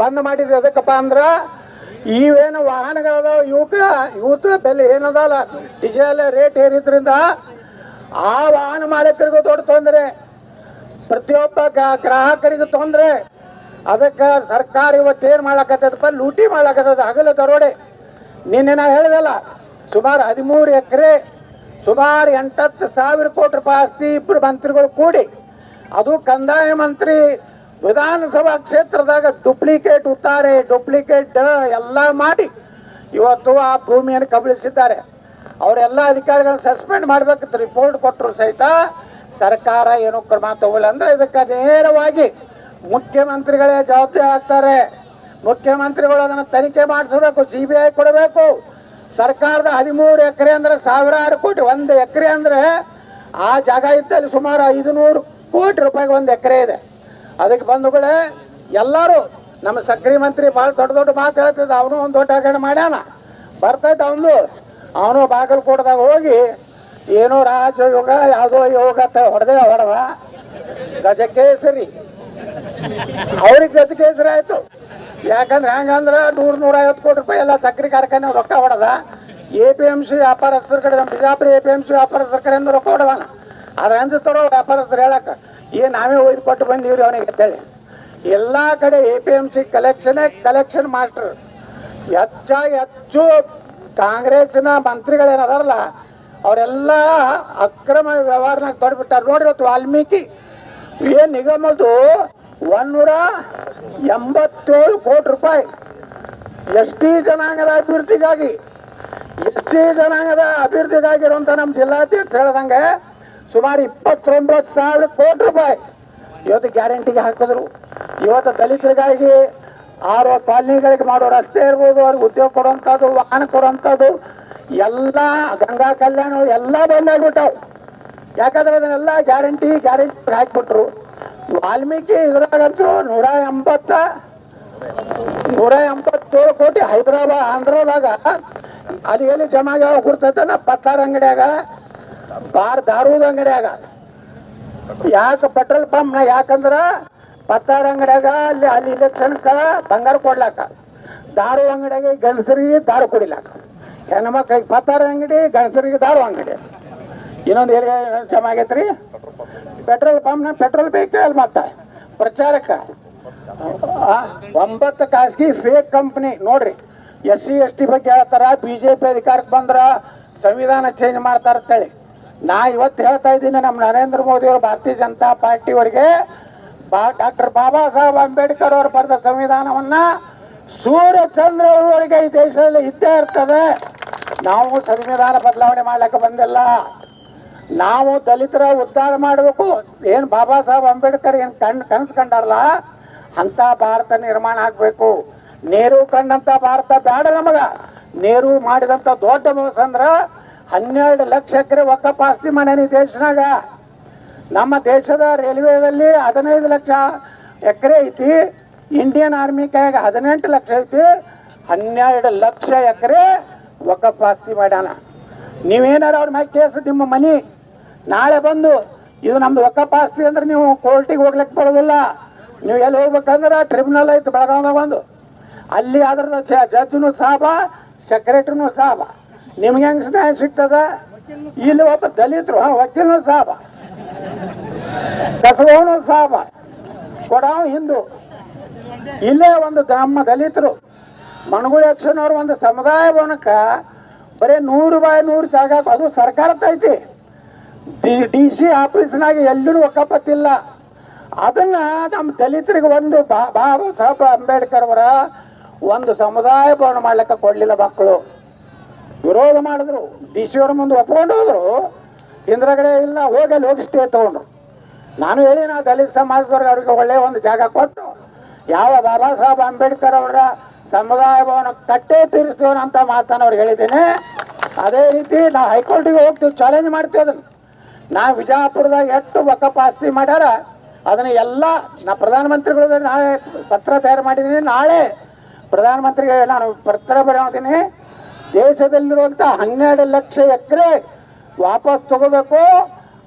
ಬಂದ್ ಮಾಡಿದ್ ಅದಕ್ಕಪ್ಪ ಅಂದ್ರ ಇವೇನು ವಾಹನಗಳದಾವ ಇವಕ್ಕ ಇವತ್ರ ಬೆಲೆ ಏನದಲ್ಲ ಡಿಸೇಲ್ ರೇಟ್ ಏರಿದ್ರಿಂದ ಆ ವಾಹನ ಮಾಲೀಕರಿಗೂ ದೊಡ್ಡ ತೊಂದರೆ. ಪ್ರತಿಯೊಬ್ಬ ಗ್ರಾಹಕರಿಗೂ ತೊಂದರೆ. ಅದಕ್ಕೆ ಸರ್ಕಾರ ಇವತ್ತು ಏನು ಮಾಡ್ಲಕತ್ತದಪ್ಪ ಲೂಟಿ ಮಾಡಕತ್ತದ ಹಗಲ ದರೋಡೆ. ನಿನ್ನೆ ನಾ ಹೇಳ್ದಲ್ಲ, ಸುಮಾರು ಹದಿಮೂರು ಎಕರೆ, ಸುಮಾರು ಎಂಟತ್ತು ಸಾವಿರ ಕೋಟಿ ರೂಪಾಯಿ ಆಸ್ತಿ ಇಬ್ಬರು ಮಂತ್ರಿಗಳು ಕೂಡಿ. ಅದು ಕಂದಾಯ ಮಂತ್ರಿ ವಿಧಾನಸಭಾ ಕ್ಷೇತ್ರದಾಗ ಡುಪ್ಲಿಕೇಟ್ ಉತ್ತಾರೆ ಡುಪ್ಲಿಕೇಟ್ ಎಲ್ಲ ಮಾಡಿ ಇವತ್ತು ಆ ಭೂಮಿಯನ್ನು ಕಬಳಿಸಿದ್ದಾರೆ. ಅವರೆಲ್ಲ ಅಧಿಕಾರಿಗಳನ್ನ ಸಸ್ಪೆಂಡ್ ಮಾಡ್ಬೇಕಂತ ರಿಪೋರ್ಟ್ ಕೊಟ್ಟರು ಸಹಿತ ಸರ್ಕಾರ ಏನು ಕ್ರಮ ತಗೊಳ್ಳ ಅಂದ್ರೆ ಇದಕ್ಕೆ ನೇರವಾಗಿ ಮುಖ್ಯಮಂತ್ರಿಗಳೇ ಜವಾಬ್ದಾರಿ ಆಗ್ತಾರೆ. ಮುಖ್ಯಮಂತ್ರಿಗಳು ಅದನ್ನು ತನಿಖೆ ಮಾಡಿಸಬೇಕು ಸಿ ಬಿ ಐ ಕೊಡಬೇಕು. ಸರ್ಕಾರದ ಹದಿಮೂರು ಎಕರೆ ಅಂದ್ರೆ ಸಾವಿರಾರು ಕೋಟಿ, ಒಂದು ಎಕರೆ ಅಂದ್ರೆ ಆ ಜಾಗ ಇದ್ದಲ್ಲಿ ಸುಮಾರು ಐದುನೂರು ಕೋಟಿ ರೂಪಾಯಿಗೆ ಒಂದು ಎಕರೆ ಇದೆ. ಅದಕ್ಕೆ ಬಂಧುಗಳೇ ಎಲ್ಲರೂ, ನಮ್ಮ ಸಕ್ರಿ ಮಂತ್ರಿ ಭಾಳ ದೊಡ್ಡ ದೊಡ್ಡ ಮಾತು ಹೇಳ್ತಿದ್ದ, ಅವನು ಒಂದು ದೊಡ್ಡ ಹಗರಣ ಮಾಡ್ಯಾನ. ಬರ್ತೈತೆ ಅವನು ಅವನು ಬಾಗಲಕೋಟದಾಗ ಹೋಗಿ, ಏನೋ ರಾಜಯೋಗ ಯಾವುದೋ ಯೋಗ ಹೊಡೆದೇ ಹೊಡೆದ. ಗಜಕೇಸರಿ. ಅವ್ರಿಗೆ ಗಜಕೇಸರಿ ಆಯಿತು. ಯಾಕಂದ್ರೆ ಹೆಂಗಂದ್ರೆ ನೂರು ನೂರ ಐವತ್ತು ಕೋಟಿ ರೂಪಾಯಿ ಎಲ್ಲ ಸಕ್ಕರೆ ಕಾರ್ಖಾನೆ ರೊಕ್ಕ ಹೊಡೆದ. ಎ ಪಿ ಎಂ ಸಿ ವ್ಯಾಪಾರಸ್ಥರ ಕಡೆ, ನಮ್ಮ Bijapur A P M C ವ್ಯಾಪಾರಸ್ಥರ ಕಡೆಯಿಂದ ರೊಕ್ಕ ಹೊಡೆದಾನ. ಅದ್ರ ಅನ್ಸುತ್ತಾರೋ ವ್ಯಾಪಾರಸ್ಥರು ಹೇಳಕ್ಕ ಏನ್ ನಾವೇ ಒಯ್ದು ಕೊಟ್ಟು ಬಂದೀವ್ರಿ ಅವನಿಗೆ ಅಂತೇಳಿ. ಎಲ್ಲಾ ಕಡೆ ಎ ಪಿ ಎಂ ಸಿ ಕಲೆಕ್ಷನೇ ಕಲೆಕ್ಷನ್ ಮಾಸ್ಟರ್ ಹೆಚ್ಚಾಗಿ ಹೆಚ್ಚು ಕಾಂಗ್ರೆಸ್ನ ಮಂತ್ರಿಗಳೇನದಾರಲ್ಲ ಅವರೆಲ್ಲ ಅಕ್ರಮ ವ್ಯವಹಾರನಾಗ ತೊಡ್ಬಿಟ್ಟಾರ. ನೋಡ್ರಿ ಇವತ್ತು ವಾಲ್ಮೀಕಿ. ಏನ್ ನಿಗಮದ್ದು ಒಂದೂರ ಎಂಬತ್ತೇಳು ಕೋಟಿ ರೂಪಾಯಿ. ಎಸ್ ಟಿ ಜನಾಂಗದ ಅಭಿವೃದ್ಧಿಗಾಗಿ, ಎಸ್ ಜನಾಂಗದ ಅಭಿವೃದ್ಧಿಗಾಗಿರುವಂತ ನಮ್ಮ ಜಿಲ್ಲಾಧ್ಯಕ್ಷ ಹೇಳ್ದಂಗೆ ಸುಮಾರು ಇಪ್ಪತ್ತೊಂಬತ್ತು ಸಾವಿರ ಕೋಟಿ ರೂಪಾಯಿ. ಇವತ್ತು ಗ್ಯಾರಂಟಿಗೆ ಹಾಕಿದ್ರು. ಇವತ್ತು ದಲಿತರಿಗಾಗಿ ಆರು ಕಾಲನಿಗಳಿಗೆ ಮಾಡೋ ರಸ್ತೆ ಇರ್ಬೋದು, ಅವ್ರಿಗೆ ಉದ್ಯೋಗ ಕೊಡುವಂಥದ್ದು, ವಾಹನ ಕೊಡುವಂಥದ್ದು, ಎಲ್ಲ ಗಂಗಾ ಕಲ್ಯಾಣ, ಎಲ್ಲ ಬಂದಾಗ್ಬಿಟ್ಟಾವು ಯಾಕಂದ್ರೆ ಅದನ್ನೆಲ್ಲ ಗ್ಯಾರಂಟಿ ಗ್ಯಾರಂಟಿ ಹಾಕ್ಬಿಟ್ರು. ವಾಲ್ಮೀಕಿ ಇದ್ರಾಗಂತೂ ನೂರ ಎಂಬತ್ತ, ನೂರ ಎಂಬತ್ತೇಳು ಕೋಟಿ ಹೈದರಾಬಾದ್, ಆಂಧ್ರದಾಗ ಅಲ್ಲಿ ಎಲ್ಲಿ ಜಮಾ ಆಗ್ಯಾವ ನಾ ಪತ್ತಾರ ಅಂಗಡಿಯಾಗ ಬಾರ್ ದಾರೂದ ಅಂಗಡಿಯಾಗ. ಯಾಕೆ ಪೆಟ್ರೋಲ್ ಪಂಪ್ನ ಯಾಕಂದ್ರ ಪತ್ತಾರ ಅಂಗಡಿಯಾಗ ಅಲ್ಲಿ ಅಲ್ಲಿ ಇಲೆಕ್ಷನ್ಕ ಬಂಗಾರ ಕೊಡ್ಲಾಕ. ದಾರು ಅಂಗಡಿಯಾಗ ಗಂಡಸರಿಗೆ ದಾರು ಕುಡಿಲಾಕ. ಹೆಣ್ಮಕ್ಳಿಗೆ ಪತ್ತಾರ ಅಂಗಡಿ, ಗಂಡಸರಿಗೆ ದಾರು ಅಂಗಡಿ. ಇನ್ನೊಂದು ಏರಿಯಾ ಆಗೈತ್ರಿ. ಪೆಟ್ರೋಲ್ ಪಂಪ್ನ ಪೆಟ್ರೋಲ್ ಬೇಕು ಅಲ್ಲಿ ಮತ್ತೆ ಪ್ರಚಾರಕ್ಕ. ಒಂಬತ್ತು ಖಾಸಗಿ ಫೇಕ್ ಕಂಪ್ನಿ ನೋಡ್ರಿ ಎಸ್ ಸಿ ಎಸ್ ಟಿ ಬಗ್ಗೆ ಹೇಳ್ತಾರ, ಬಿಜೆಪಿ ಅಧಿಕಾರಕ್ಕೆ ಬಂದ್ರ ಸಂವಿಧಾನ ಚೇಂಜ್ ಮಾಡ್ತಾರ ಅಂತೇಳಿ. ನಾ ಇವತ್ತು ಹೇಳ್ತಾ ಇದ್ದೀನಿ ನಮ್ಮ ನರೇಂದ್ರ ಮೋದಿ ಅವರು ಭಾರತೀಯ ಜನತಾ ಪಾರ್ಟಿಯವರಿಗೆ ಬಾ, ಡಾಕ್ಟರ್ ಬಾಬಾ ಸಾಹೇಬ್ ಅಂಬೇಡ್ಕರ್ ಅವರು ಬರೆದ ಸಂವಿಧಾನವನ್ನ ಸೂರ್ಯ ಚಂದ್ರವರೆಗೆ ಈ ದೇಶದಲ್ಲಿ ಇದ್ದೇ ಇರ್ತದೆ. ನಾವು ಸಂವಿಧಾನ ಬದಲಾವಣೆ ಮಾಡ್ಲಿಕ್ಕೆ ಬಂದಿಲ್ಲ. ನಾವು ದಲಿತರ ಉದ್ಧಾರ ಮಾಡಬೇಕು. ಏನು ಬಾಬಾ ಸಾಹೇಬ್ ಅಂಬೇಡ್ಕರ್ ಏನು ಕಣ್, ಕನಸು ಕಂಡಾರಲ್ಲ? ಅಂತ ಭಾರತ ನಿರ್ಮಾಣ ಆಗಬೇಕು. ನೆಹರು ಕಂಡಂಥ ಭಾರತ ಬೇಡ ನಮಗ. ನೆಹರು ಮಾಡಿದಂತ ದೊಡ್ಡ ಮೋಸ ಅಂದ್ರ ಹನ್ನೆರಡು ಲಕ್ಷ ಎಕರೆ ಒಕ್ಕಪ್ಪ ಆಸ್ತಿ ಮನೇನಿ ದೇಶನಾಗ. ನಮ್ಮ ದೇಶದ ರೈಲ್ವೆದಲ್ಲಿ ಹದಿನೈದು ಲಕ್ಷ ಎಕರೆ ಐತಿ ಇಂಡಿಯನ್ ಆರ್ಮಿ ಕೈಯಾಗ ಹದಿನೆಂಟು ಲಕ್ಷ ಐತಿ, ಹನ್ನೆರಡು ಲಕ್ಷ ಎಕರೆ ಒಕ್ಕಪ್ಪ ಆಸ್ತಿ ಮಾಡ್ಯಾನ. ನೀವೇನಾರು ಅವ್ರ ಮ್ಯಾಗ ಕೇಸ್ ನಿಮ್ಮ ಮನಿ, ನಾಳೆ ಬಂದು ಇದು ನಮ್ದು ಒಕ್ಕಪ್ಪ ಆಸ್ತಿ ಅಂದ್ರೆ ನೀವು ಕೋರ್ಟಿಗೆ ಹೋಗ್ಲಿಕ್ಕೆ ಬರೋದಿಲ್ಲ. ನೀವು ಎಲ್ಲಿ ಹೋಗ್ಬೇಕಂದ್ರೆ ಟ್ರಿಬ್ಯುನಲ್ ಐತೆ ಬೆಳಗಾವ್ದಾಗ ಒಂದು. ಅಲ್ಲಿ ಅದ್ರದ ಜಡ್ಜ್ನು ಸಾಬ ಸೆಕ್ರೆಟ್ರಿನೂ ಸಾಬ. ನಿಮ್ಗೆ ಹೆಂಗ್ ನ್ಯಾಯ ಸಿಗ್ತದ? ಇಲ್ಲಿ ಒಬ್ಬ ದಲಿತರು ಹಾ, ವಕೀಲನು ಸಾಬ. ಕಸವನು ಸಾಬ. ಕೊಡಾವ್ ಹಿಂದೂ. ಇಲ್ಲೇ ಒಂದು ನಮ್ಮ ದಲಿತರು. ಮಣಗುಳಿ ಅಕ್ಷನವ್ರ ಒಂದು ಸಮುದಾಯ ಭವನಕ್ಕ ಬರೀ ನೂರು ಬಾಯ್ ನೂರು ಜಾಗ ಅದು ಸರ್ಕಾರದ ಐತಿ ಡಿ ಸಿ ಆಫೀಸ್ನಾಗ ಎಲ್ಲೂ ಒಕ್ಕಪ್ಪತ್ತಿಲ್ಲ ಅದನ್ನ ನಮ್ಮ ದಲಿತರಿಗೆ ಒಂದು ಬಾಬಾ ಸಾಹೇಬ್ ಅಂಬೇಡ್ಕರ್ ಅವರ ಒಂದು ಸಮುದಾಯ ಭವನ ಮಾಡ್ಲಿಕ್ಕೆ ಕೊಡ್ಲಿಲ್ಲ ಮಕ್ಕಳು. ವಿರೋಧ ಮಾಡಿದ್ರು. ಡಿ ಸಿ ಅವ್ರ ಮುಂದೆ ಒಪ್ಕೊಂಡು ಹೋದ್ರು. ಇಂದ್ರಗಡೆ ಇಲ್ಲ ಹೋಗಿ ಅಲ್ಲಿ ಹೋಗಿ ಸ್ಟೇ ತಗೊಂಡ್ರು. ನಾನು ಹೇಳಿ ನಾ ದಲಿತ ಸಮಾಜದವ್ರಿಗೆ ಅವ್ರಿಗೆ ಒಳ್ಳೆಯ ಒಂದು ಜಾಗ ಕೊಟ್ಟು, ಯಾವ ಬಾಬಾ ಸಾಹೇಬ್ ಅಂಬೇಡ್ಕರ್ ಅವರ ಸಮುದಾಯ ಭವನ ಕಟ್ಟೆ ತೀರಿಸ್ತೇವನ ಅಂತ ಮಾತನ್ನು ಅವ್ರಿಗೆ ಹೇಳಿದ್ದೀನಿ. ಅದೇ ರೀತಿ ನಾವು ಹೈಕೋರ್ಟಿಗೆ ಹೋಗ್ತೀವಿ ಚಾಲೆಂಜ್ ಮಾಡ್ತೀವಿ ಅದನ್ನು. ನಾ ವಿಜಯಪುರದಾಗ ಎಷ್ಟು ವಕಫ್ ಆಸ್ತಿ ಮಾಡ್ಯಾರ, ಅದನ್ನ ಎಲ್ಲ ನಾ ಪ್ರಧಾನಮಂತ್ರಿಗಳು ನಾಳೆ ಪತ್ರ ತಯಾರು ಮಾಡಿದ್ದೀನಿ ನಾಳೆ ಪ್ರಧಾನಮಂತ್ರಿಗೆ ನಾನು ಪತ್ರ ಬರೆಯೋತೀನಿ ದೇಶದಲ್ಲಿರುವಂಥ ಹನ್ನೆರಡು ಲಕ್ಷ ಎಕರೆ ವಾಪಸ್ ತಗೋಬೇಕು.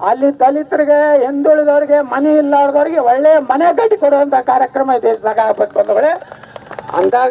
ಅಲ್ಲಿ ದಲಿತರಿಗೆ, ಹಿಂದುಳಿದವರಿಗೆ, ಮನೆ ಇಲ್ಲಾರ್ದವ್ರಿಗೆ ಒಳ್ಳೆಯ ಮನೆ ಕಟ್ಟಿ ಕೊಡುವಂಥ ಕಾರ್ಯಕ್ರಮ ದೇಶದಾಗ ಆಗ್ಬೇಕು ಅಂದವಳೆ ಅಂದಾಗ